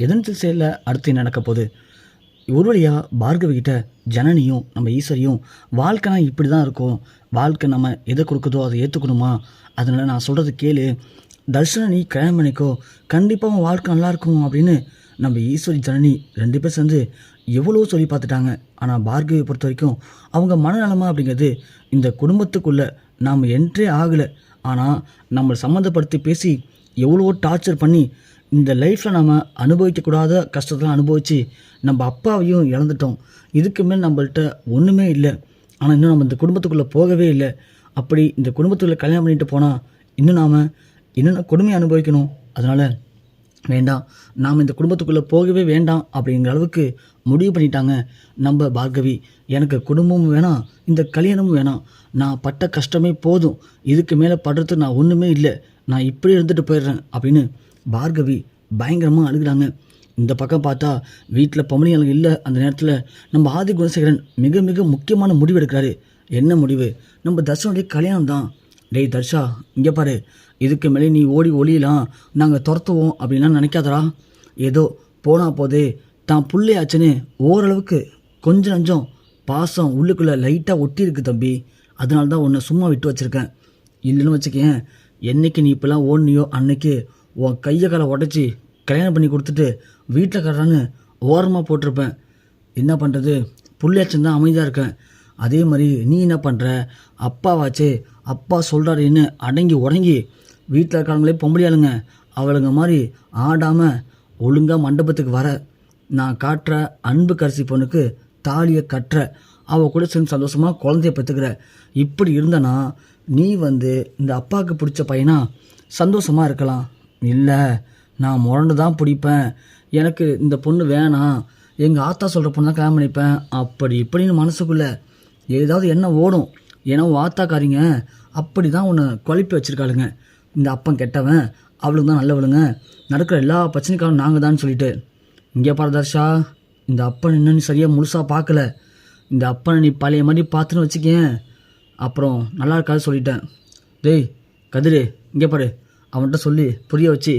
எதன் திசையில் அடுத்து நடக்க போகுது ஒரு வழியாக பார்கவிகிட்ட ஜனனியும் நம்ம ஈஸ்வரியும் வாழ்க்கைனா இப்படி தான் இருக்கும். வாழ்க்கை நம்ம எதை கொடுக்குதோ அதை ஏற்றுக்கணுமா அதனால் நான் சொல்கிறது கேளு. தர்ஷனை நீ கல்யாணம் பண்ணிக்கோ. கண்டிப்பாக உன் வாழ்க்கை நல்லா இருக்கும் அப்படின்னு நம்ம ஈஸ்வரி ஜனனி ரெண்டு பேர் சேர்ந்து எவ்வளோ சொல்லி பார்த்துட்டாங்க. ஆனால் பார்கவியை பொறுத்த வரைக்கும் அவங்க மனநலமா அப்படிங்கிறது இந்த குடும்பத்துக்குள்ளே நாம் என்ட்ரே ஆகலை. ஆனால் நம்மளை சம்மந்தப்படுத்தி பேசி எவ்வளோ டார்ச்சர் பண்ணி இந்த லைஃப்பில் நம்ம அனுபவிக்கக்கூடாத கஷ்டத்தெல்லாம் அனுபவித்து நம்ம அப்பாவையும் இழந்துட்டோம். இதுக்கு மேல் நம்மள்ட்ட ஒன்றுமே இல்லை. ஆனால் இன்னும் நம்ம இந்த குடும்பத்துக்குள்ளே போகவே இல்லை. அப்படி இந்த குடும்பத்துக்குள்ளே கல்யாணம் பண்ணிட்டு போனால் இன்னும் நாம் என்னென்ன கொடுமையை அனுபவிக்கணும்? அதனால் வேண்டாம். நாம் இந்த குடும்பத்துக்குள்ளே போகவே வேண்டாம் அப்படிங்கிற அளவுக்கு முடிவு பண்ணிட்டாங்க நம்ம பார்கவி. எனக்கு குடும்பமும் வேணாம் இந்த கல்யாணமும் வேணாம். நான் பட்ட கஷ்டமே போதும். இதுக்கு மேலே படுறதுக்கு நான் ஒன்றுமே இல்லை. நான் இப்படி இருந்துட்டு போயிடுறேன் அப்படின்னு பார்கவி பயங்கரமாக அழுகுறாங்க. இந்த பக்கம் பார்த்தா வீட்டில் பொம்பளைங்க இல்லை. அந்த நேரத்தில் நம்ம ஆதி குணசேகரன் மிக மிக முக்கியமான முடிவு எடுக்கிறாரு. என்ன முடிவு? நம்ம தர்ஷனுடைய கல்யாணம் தான். டேய் தர்ஷா இங்கே பாரு. இதுக்கு மேலே நீ ஓடி ஒளியலாம். நாங்கள் துரத்துவோம் அப்படின்லாம் நினைக்காதடா. ஏதோ போனால் போதே தான் புள்ளையாச்சுன்னு ஓரளவுக்கு கொஞ்சம் நஞ்சம் பாசம் உள்ளுக்குள்ளே லைட்டாக ஒட்டி இருக்கு தம்பி. அதனால தான் உன்னை சும்மா விட்டு வச்சுருக்கேன். இல்லைன்னு வச்சுக்கேன் என்னைக்கு நீ இப்போலாம் ஓடனியோ அன்னைக்கு உன் கையை காலை உடச்சி கல்யாணம் பண்ணி கொடுத்துட்டு வீட்டில் கட்டுறான்னு ஓரமாக போட்டிருப்பேன். என்ன பண்ணுறது புள்ளையாச்சும் தான் அமைதியாக இருக்கேன். அதே மாதிரி நீ என்ன பண்ணுற அப்பாவாச்சே அப்பா சொல்கிறாருன்னு அடங்கி உடங்கி வீட்டில் இருக்கிறவங்களே பொம்பளையாளுங்க அவளுங்க மாதிரி ஆடாமல் ஒழுங்காக மண்டபத்துக்கு வர. நான் காட்டுற அன்பு கரிசி பொண்ணுக்கு தாலியை கட்டுற. அவள் கூட சேர்ந்து சந்தோஷமாக குழந்தைய பெற்றுக்கிற இப்படி இருந்தனா நீ வந்து இந்த அப்பாவுக்கு பிடிச்ச பையனா சந்தோஷமாக இருக்கலாம். இல்லை நான் முரண்டு தான் பிடிப்பேன். எனக்கு இந்த பொண்ணு வேணாம். எங்கள் ஆத்தா சொல்கிற பொண்ணு தான் கல்யாணம் பண்ணிப்பேன். அப்படி இப்படின்னு மனசுக்குள்ளே ஏதாவது என்ன ஓடும். ஏன்னா உன் ஆத்தாக்காரிங்க அப்படி தான் உன்னை குழப்பி வச்சுருக்காளுங்க. இந்த அப்பன் கெட்டவன் அவளுக்கு தான் நல்லவளுங்க. நடக்கிற எல்லா பிரச்சனைக்காரும் நாங்கள் தான் சொல்லிட்டு. இங்கே பாரதர்ஷா இந்த அப்பன் என்னன்னு சரியாக முழுசாக பார்க்கல இந்த அப்பனை நீ பழைய மாதிரி பார்த்துன்னு வச்சுக்கேன் அப்புறம் நல்லா இருக்காது சொல்லிட்டேன். டேய் கதிரு இங்கே பாரு. அவன்கிட்ட சொல்லி புரிய வச்சு.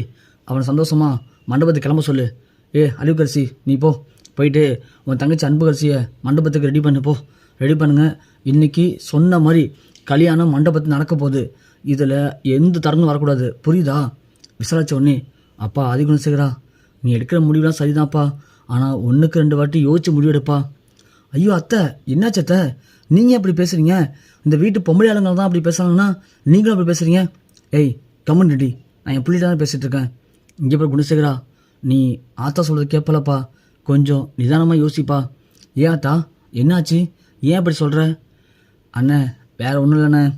அவனை சந்தோஷமாக மண்டபத்துக்கு கிளம்ப சொல்லு. ஏ அழிவுக்கரிசி நீ போ. போயிட்டு உன் தங்கச்சி அன்புகரிசியை மண்டபத்துக்கு ரெடி பண்ணு போ. ரெடி பண்ணுங்கள் இன்னைக்கு சொன்ன மாதிரி கல்யாணம் மண்டபத்தில் நடக்க போகுது. இதில் எந்த தரமும் வரக்கூடாது. புரியுதா? விசாரிச்ச உடனே அப்பா ஆதிகுணசேகரா நீ எடுக்கிற முடிவுலாம் சரிதான்ப்பா. ஆனால் ஒன்றுக்கு ரெண்டு வாட்டி யோசிச்சு முடிவெடுப்பா. ஐயோ அத்தை என்னாச்சு அத்தை? நீங்கள் அப்படி பேசுகிறீங்க இந்த வீட்டு பொம்பளை ஆளுங்க தான் அப்படி பேசுகிறாங்கன்னா நீங்களும் அப்படி பேசுகிறீங்க ஏய் கம்முன்டி நான் என் பிள்ளைகிட்ட தான் பேசிகிட்டு இருக்கேன் இங்கே போய் குணசேகரா. நீ ஆத்தா சொல்கிறது கேட்பலப்பா. கொஞ்சம் நிதானமாக யோசிப்பா. ஏன் ஆத்தா? என்னாச்சு? ஏன் அப்படி சொல்கிற அண்ணே வேறு ஒன்றும் இல்லைண்ணே.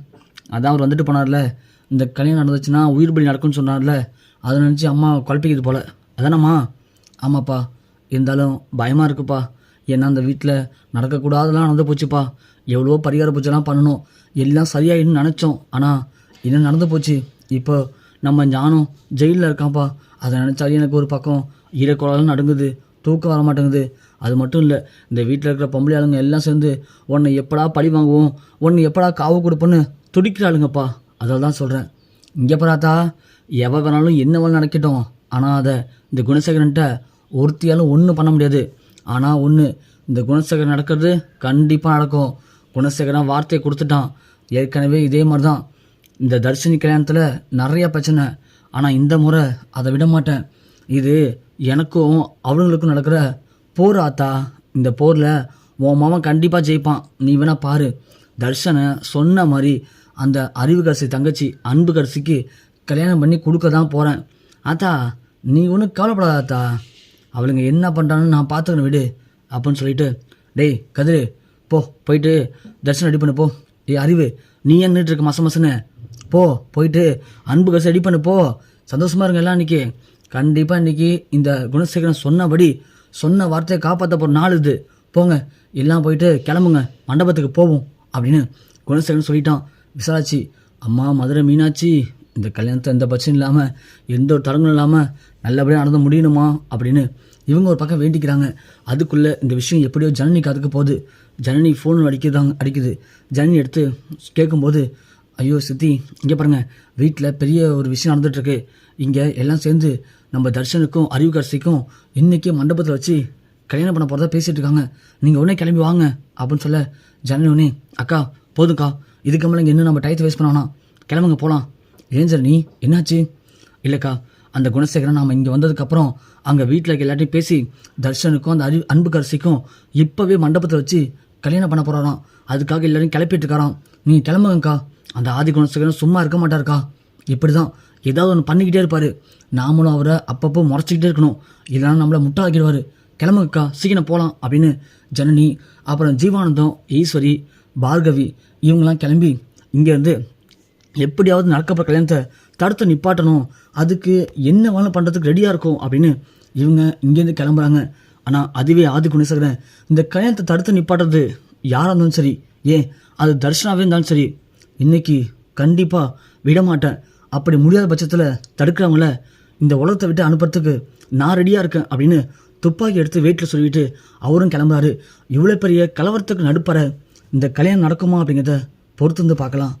அதான் அவர் வந்துட்டு போனார்ல. இந்த கல்யாணம் நடந்துச்சுன்னா உயிர் பலி நடக்கும்னு சொன்னார்ல. அதை நினச்சி அம்மா குழப்பிக்கிது போல. அதானம்மா? ஆமாப்பா. இருந்தாலும் பயமாக இருக்குப்பா. ஏன்னா அந்த வீட்டில் நடக்கக்கூடாதெல்லாம் நடந்து போச்சுப்பா. எவ்வளோ பரிகார பூஜைலாம் பண்ணணும். எல்லாம் சரியாயிடுன்னு நினச்சோம். ஆனால் என்ன நடந்து போச்சு? இப்போ நம்ம ஞானம் ஜெயிலில் இருக்கான்ப்பா அதை நினச்சாலே எனக்கு ஒரு பக்கம் ஈரக்குழலும் நடுங்குது தூக்கம் வர மாட்டேங்குது. அது மட்டும் இல்லை இந்த வீட்டில் இருக்கிற பொம்பளை ஆளுங்க எல்லாம் சேர்ந்து உன்னை எப்படா பழி வாங்குவோம் உன்னை எப்படா காவு கொடுப்போன்னு துடிக்கிறாளுங்கப்பா. அதில் தான் சொல்கிறேன் இங்கே பராத்தா எவ வேணாலும் என்ன வேணாலும் நடக்கட்டும். ஆனால் அதை இந்த குணசேகரன்ட்ட ஒருத்தியாலும் ஒன்றும் பண்ண முடியாது. ஆனால் ஒன்று இந்த குணசேகரன் நடக்கிறது கண்டிப்பாக நடக்கும். குணசேகரன் வார்த்தையை கொடுத்துட்டான். ஏற்கனவே இதே மாதிரி தான் இந்த தர்ஷினி கல்யாணத்தில் நிறைய பிரச்சனை. ஆனால் இந்த முறை அதை விட மாட்டேன். இது எனக்கும் அவளுங்களுக்கும் நடக்கிற போர் ஆத்தா. இந்த போரில் உன் மாமன் கண்டிப்பாக ஜெயிப்பான். நீ வேணா பாரு. தர்ஷனை சொன்ன மாதிரி அந்த அறிவு கரிசி தங்கச்சி அன்பு கரிசிக்கு கல்யாணம் பண்ணி கொடுக்க தான் போகிறேன் ஆத்தா நீ ஒன்றும் கவலைப்படாத ஆத்தா. அவளுங்க என்ன பண்ணுறான்னு நான் பார்த்துக்கணும் விடு. அப்படின்னு சொல்லிட்டு டேய் கதிரு போ போயிட்டு தர்ஷன் ரெடி பண்ணு போ. ஏ அறிவு நீ ஏன் நின்றுட்டு இருக்க மச மசன்னு? போ போயிட்டு அன்புக்கு ரெடி பண்ணு போ. சந்தோஷமாக இருங்க எல்லாம் இன்னைக்கு. கண்டிப்பாக இன்னைக்கு இந்த குணசேகரன் சொன்னபடி சொன்ன வார்த்தையை காப்பாற்ற போகிற நாள் இது. போங்க எல்லாம் போயிட்டு கிளம்புங்க மண்டபத்துக்கு போவோம் அப்படின்னு குணசேகரன் சொல்லிட்டான். விசாலாச்சி அம்மா மதுரை மீனாட்சி இந்த கல்யாணத்தை எந்த பிரச்சனையும் இல்லாமல் எந்த ஒரு தடங்களும் இல்லாமல் நல்லபடியாக நடந்து முடியணுமா அப்படின்னு இவங்க ஒரு பக்கம் வேண்டிக்கிறாங்க. அதுக்குள்ளே இந்த விஷயம் எப்படியோ ஜனனிக்கு அதுக்கு போகுது. ஜனனி ஃபோன் அடிக்குதாங்க அடிக்குது. ஜனனி எடுத்து கேட்கும்போது ஐயோ சித்தி இங்கே பாருங்க. வீட்டில் பெரிய ஒரு விஷயம் நடந்துகிட்ருக்கு இங்கே எல்லாம் சேர்ந்து நம்ம தர்ஷனுக்கும் அறிவுக்கரசிக்கும் இன்றைக்கி மண்டபத்தில் வச்சு கல்யாணம் பண்ண போகிறதா பேசிகிட்டு இருக்காங்க. நீங்கள் உடனே கிளம்பி வாங்க அப்படின்னு சொல்ல ஜனனி உடனே அக்கா போதும்க்கா. இதுக்கு மேலே இங்கே இன்னும் நம்ம டயத்தை வேஸ்ட் பண்ணோன்னா கிளம்புங்க போகலாம் ஏன் நீ என்னாச்சு? இல்லைக்கா அந்த குணசேகரன் நாம் இங்கே வந்ததுக்கப்புறம் அங்கே வீட்டில் இருக்க எல்லாத்தையும் பேசி தர்ஷனுக்கும் அந்த அறிவு அன்புக்கரசிக்கும் இப்போவே மண்டபத்தில் வச்சு கல்யாணம் பண்ண போகிறாராம் அதுக்காக எல்லாரையும் கிளப்பிட்டு இருக்காராம். நீ கிளம்புங்கக்கா. அந்த ஆதி குணசேகரன் சும்மா இருக்க மாட்டார்க்கா? இப்படி தான் ஏதாவது ஒன்று பண்ணிக்கிட்டே இருப்பார். நாமளும் அவரை அப்பப்போ முறைச்சிக்கிட்டே இருக்கணும். இல்லைனா நம்மளை முட்டாக்கிடுவார். கிளம்புக்கா சீக்கிரம் போகலாம் அப்படின்னு ஜனனி அப்புறம் ஜீவானந்தம் ஈஸ்வரி பார்கவி இவங்கெல்லாம் கிளம்பி இங்கேருந்து எப்படியாவது நடக்கப்படுற கல்யாணத்தை தடுத்து நிப்பாட்டணும். அதுக்கு என்ன வேணும் பண்ணுறதுக்கு ரெடியாக இருக்கும் அப்படின்னு இவங்க இங்கேருந்து கிளம்புறாங்க. ஆனால் அதுவே ஆதி குணசேகரன் இந்த கல்யாணத்தை தடுத்து நிப்பாட்டுறது யாராக இருந்தாலும் சரி ஏன் அது தர்ஷனாவே இருந்தாலும் சரி இன்னைக்கு கண்டிப்பாக விடமாட்டேன். அப்படி முடியாத பட்சத்தில் தடுக்கிறவங்கள இந்த உலகத்தை விட்டு அனுப்புறதுக்கு நான் ரெடியாக இருக்கேன் அப்படின்னு துப்பாக்கி எடுத்து வீட்டில் சொல்லிட்டு அவரும் கிளம்புறாரு. இவ்வளோ பெரிய கலவரத்துக்கு நடுப்பற இந்த கல்யாணம் நடக்குமா அப்படிங்கிறத பொறுத்து வந்து பார்க்கலாம்.